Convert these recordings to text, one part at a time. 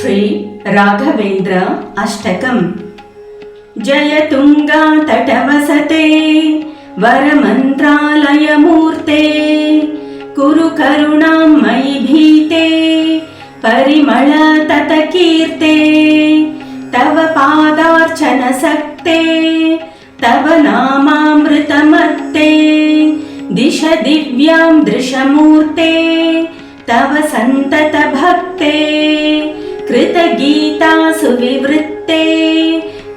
श्री राघवेन्द्र अष्टकम्। जय तुङ्गा तटवसते वरमन्त्रालयमूर्ते कुरु करुणां मयि भीते परिमळ ततकीर्ते तव पादार्चनसक्ते तव नामामृतमत्ते दिश दिव्यां दृशमूर्ते तव सन्ततभक्ते कृतगीता सुविवृत्ते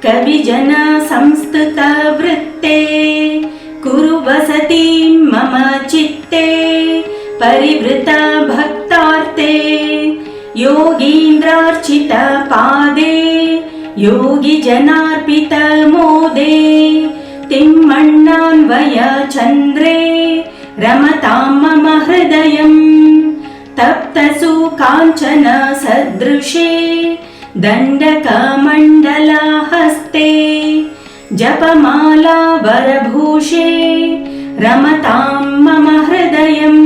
कविजन संस्तुतवृत्ते कुरु वसतिं मम चित्ते परिवृत भक्तार्ते योगीन्द्रार्चित पादे योगिजनार्पित मोदे तिम्मण्णान्वय चन्द्रे रमतां मम हृदयम् तप्तसु काञ्चन सदृशे दण्डकमण्डलहस्ते जपमाला वरभूषे रमतां मम हृदयम्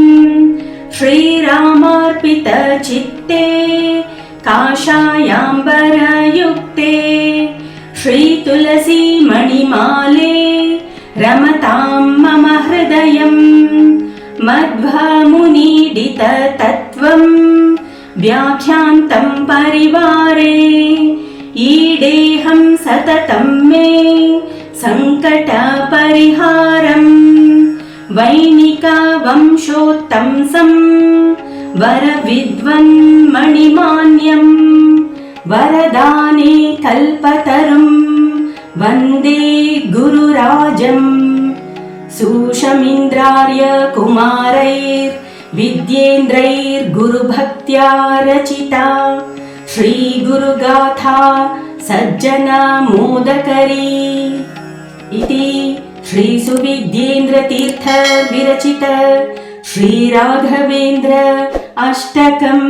श्रीरामार्पितचित्ते काषायाम्बरयुक्ते श्रीतुलसीमणिमाले रमतां मम हृदयम् मध्वमुनीडिततत्त्वम् व्याख्यान्तं परिवारे ईडेहं सततं मे सङ्कटपरिहारम् वैणिकवंशोत्तंसं वरविद्वन्मणिमान्यम् वरदाने कल्पतरुं वन्दे गुरुराजम् सुषमिन्द्रार्य कुमारैर्विद्येन्द्रैर्गुरुभक्त्या रचिता श्रीगुरुगाथा सज्जनमोदकरी इति श्रीसुविद्येन्द्रतीर्थ विरचित श्रीराघवेन्द्र अष्टकम्